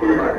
Grazie.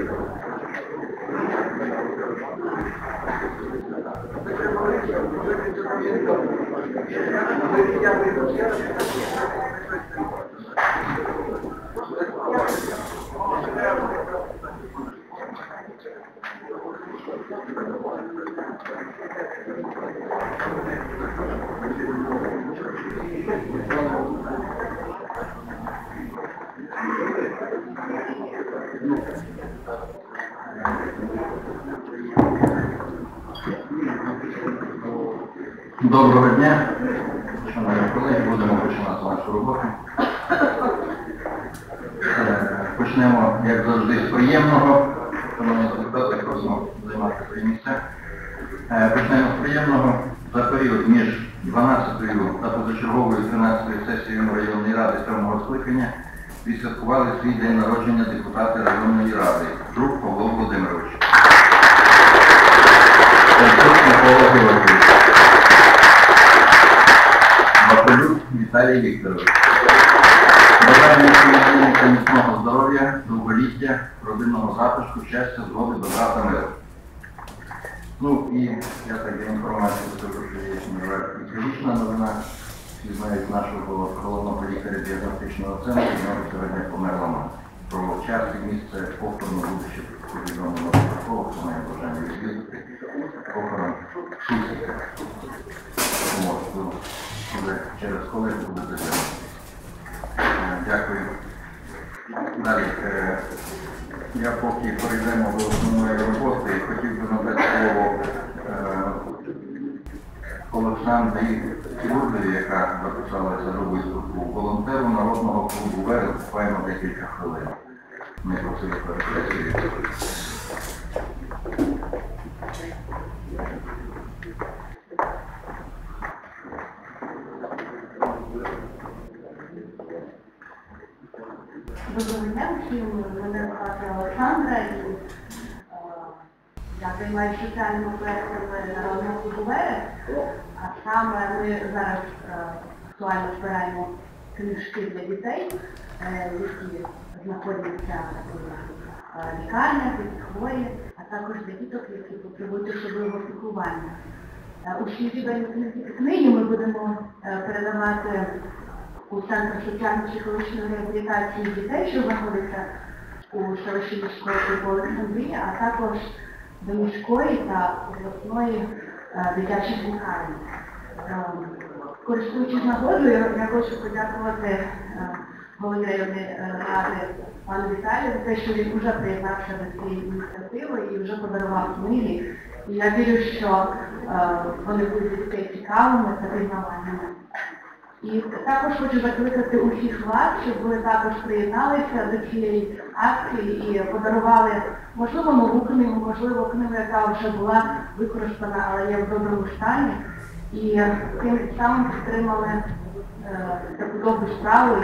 Gracias. Доброго дня, шановні колеги, будемо починати нашу роботу. Е, Почнемо, як завжди, з приємного. Шановні депутати, просимо займати свої місця. Е, Почнемо з приємного. За період між 12-ю та позачерговою 13-ю сесією районної ради 7 скликання відсвяткували свій день народження депутати районної ради. Друг Павло Володимирович. Друг Микола Віталій Вікторович. Бажаємо міцного здоров'я, довголіття, родинного затишку, щастя, згоди, добра та миру. Ну і я так для інформації скажу, що є і трагічна новина. Всі знають нашого головного лікаря діагностичного центру, нього сьогодні померла мама. Про час і місце похорону буде ще повідомлено протоколу, хто має бажання відвідати. Похорон Шусика. Тому через колегу буде затягнути. Дякую. Далі. е, Я поки перейдемо до основної роботи, хотів би надати слово е, Олександрі Кірургові, яка записалася до виступу, волонтеру народного клубу «Верес», буквально декілька хвилин. Ми просили перепрацювати. Доброго дня всім. Мене звати Олександра і е, я займаюся соціальними проектами народного «Верес». А саме ми зараз е, актуально збираємо книжки для дітей, е, які знаходяться в е, лікарнях, які хворі, а також для діток, які потребують особливого піклування. Усі віддані книги ми будемо передавати у Центр соціально-психологічної реабілітації дітей, що знаходиться у селищі міської по Олександрії, а також до міської та обласної е, дитячих лікарні. Е, Користуючись нагодою, я хочу подякувати е, голові районної ради пану Віталію за те, що він вже приєднався до цієї ініціативи і вже подарував книги. І я вірю, що вони будуть цікавими та пізнавальними. І також хочу закликати усіх вас, щоб ви також приєдналися до цієї акції і подарували, можливо, нову книгу, можливо, книгу, яка вже була використана, але є в доброму стані. І тим самим підтримали е, таку добру справу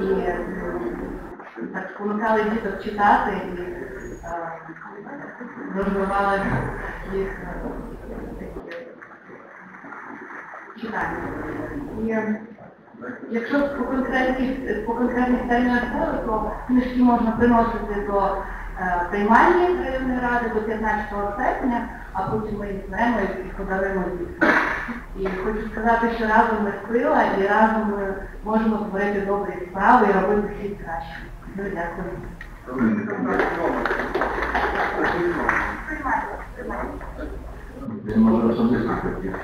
і, і е, так спонукали діток читати і е, розвивали їх читання. І якщо по конкретних, по конкретних термінах мови, то книжки можна приносити до е, приймальні районної ради до 15 серпня, а потім ми їх беремо і подаруємо дітям. І хочу сказати, що разом ми сила і разом ми можемо творити добрі справи і робити світ краще. Дуже дякую. Він може особисто хотів.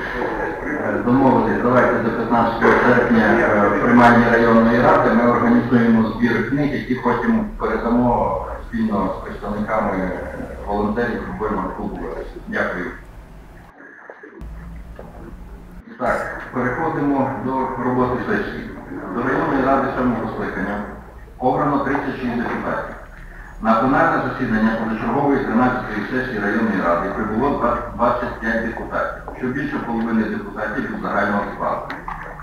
Е, Домовились, давайте до 15 серпня е, в приймальні районної ради ми організуємо збір книг, які потім передамо спільно з представниками волонтерів футбольного клубу. Дякую. Так, переходимо до роботи сесії. До районної ради сьомого скликання обрано 36 депутатів. На пленарне засідання позачергової 13-ї сесії районної ради прибуло 25 депутатів, що більше половини депутатів від загального складу.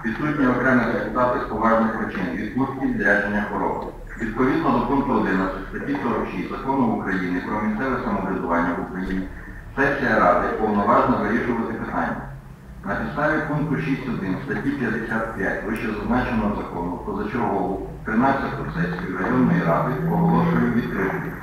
Відсутні окремі депутати з поважних причин, відпустки, відрядження хвороби. Відповідно до пункту 11 статті 46 Закону України про місцеве самоврядування в Україні, сесія Ради повноважна вирішувати питання. На підставі пункту 6.1 статті 55 вище зазначеного закону позачергову 13 сесію районної ради оголошую відкритою.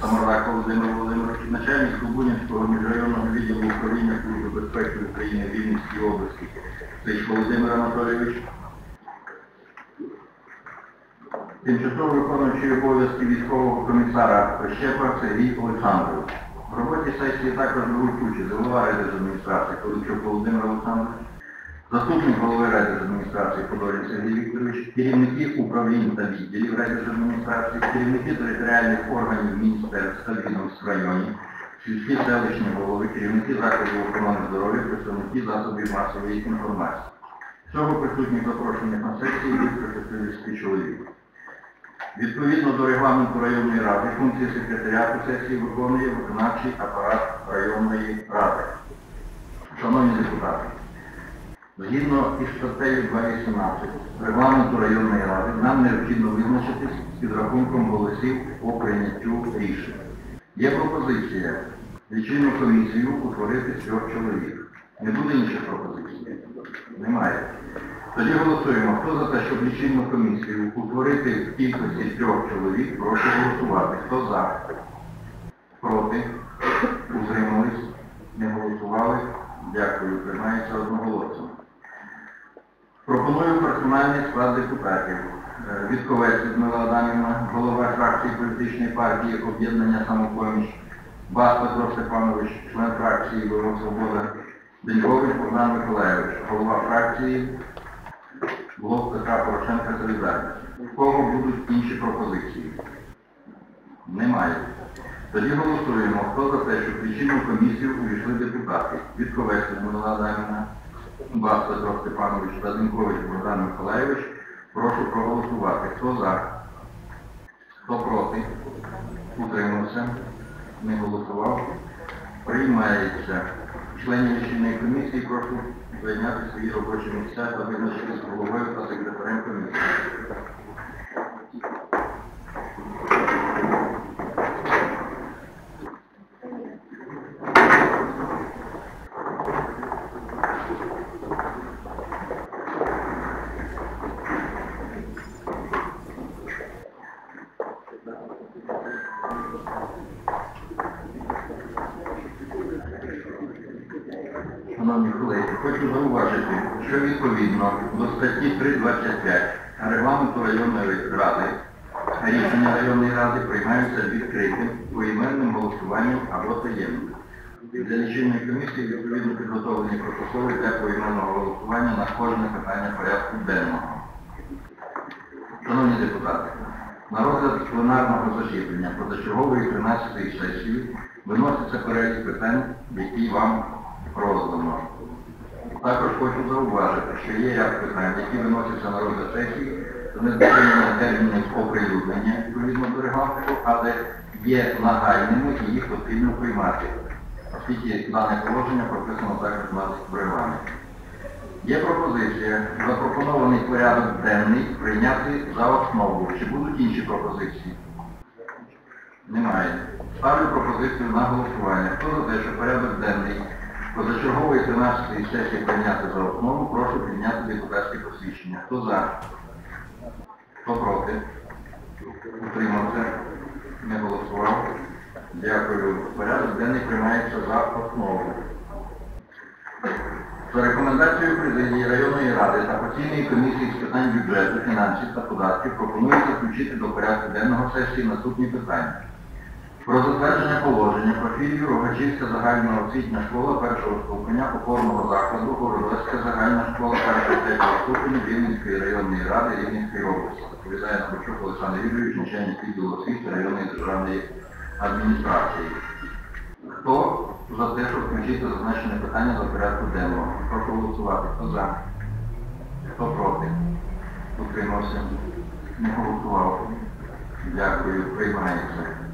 Самарлак Володимир Володимирович, начальник Субунівського міжрайонного відділу управління Служби безпеки України в Рівненській області Сич Володимир Анатолійович. Тимчасово виконуючий обов'язки військового комісара Прищепа Сергій Олександрович. В роботі сесії також беруть участь голова райдержадміністрації Количук Володимир Олександрович, заступник голови райдержадміністрації Подолін Сергій Вікторович, керівники управлінь та відділів райдержадміністрації, керівники територіальних органів міністерств та відомств районів, сільські селищні голови, керівники закладів охорони здоров'я, представники засобів масової інформації. Всього присутніх запрошених на сесії більше 60 чоловік. Відповідно до регламенту районної ради, функції секретаріату сесії виконує виконавчий апарат районної ради. Шановні депутати, згідно із статтею 2.18 регламенту районної ради нам необхідно визначитись з підрахунком голосів по прийняттю рішень. Є пропозиція лічильну комісію утворити трьох чоловік. Не буде інших пропозицій? Немає. Тоді голосуємо. Хто за те, щоб лічильну комісію утворити в кількості трьох чоловік, прошу голосувати. Хто за? Проти? Утримались? Не голосували? Дякую. Приймається одноголосно. Пропоную персональний склад депутатів. Е, Вітковець Людмила Адамівна, голова фракції політичної партії Об'єднання самопоміч, Бас Петро Степанович, член фракції Ворог Свобода, Денькович Богдан Миколаївич, голова фракції Блок Петра Порошенка Солідарність. У кого будуть інші пропозиції? Немає. Тоді голосуємо. Хто за те, щоб в лічильну комісію увійшли депутати? Вітковець Людмила Адамівна, Бас Петро Степанович та Денькович Богдан Миколаєвич. Прошу проголосувати. Хто за? Хто проти? Утримався? Не голосував? Приймається. Членів лічильної комісії прошу зайняти свої робочі місця та визначити з головою та секретарем комісії. Шановні колеги, хочу зауважити, що відповідно до статті 325 регламенту районної ради рішення районної ради приймаються відкритим поіменним голосуванням або таємним. Для лічильної комісії відповідно підготовлені протоколи для поіменного голосування на кожне питання порядку денного. Шановні депутати, на розгляд пленарного засідання позачергової 13-ї сесії виноситься перелік питань, які вам роздано. Також хочу зауважити, що є ряд питань, які виносяться на розгляд сесії, з незначенням термінів оприлюднення відповідно до регламенту, але є нагальними і їх потрібно приймати, оскільки дане положення прописано також у нас в регламенті. Є пропозиція запропонований порядок денний прийняти за основу. Чи будуть інші пропозиції? Немає. Ставлю пропозицію на голосування. Хто за те, що порядок денний позачергової 13-ї сесії прийняти за основу, прошу підняти депутатське посвідчення. Хто за? Хто проти? Утримався? Не голосував? Дякую. Порядок денний приймається за основу. За рекомендацією президії районної ради та постійної комісії з питань бюджету, фінансів та податків пропонується включити до порядку денного сесії наступні питання. Про затвердження положення про філію Рогачівська загальна освітня школа першого ступеня опорного закладу Городоцька загальна школа першого третього ступеня Рівненської районної ради Рівненської області. Відповідає Набочук Олександр Юрійович, начальник відділу освіти районної державної адміністрації. Хто за те, щоб включити зазначене питання до порядку денного? Прошу голосувати. Хто за? Хто проти? Утримався? Не голосував. Дякую. Приймається.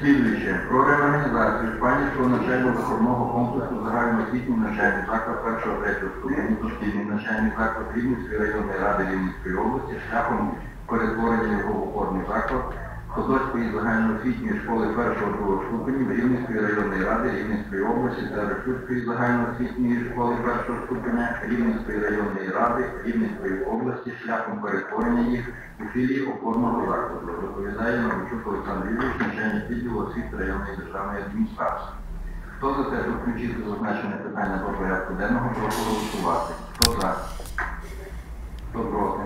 Слідуюче. Про реорганізацію Шпанівського навчально-виховного комплексу загальноосвітній навчальний заклад першого третього ступеню, дошкільний навчальний заклад Рівненської районної ради Рівненської області шляхом перетворення його в опорний заклад Ходоцької загальноосвітньої школи першого другого ступенів Рівненської районної ради Рівненської області та Решутської загальноосвітньої школи першого ступеня Рівненської районної ради Рівненської області шляхом перетворення їх у філії опорного закладу. Доповідає Новичук Олександр Юрійович, начальник відділу освіти районної державної адміністрації. Хто за те, щоб включити зазначене питання до порядку денного, прошу голосувати. Хто за? Хто проти?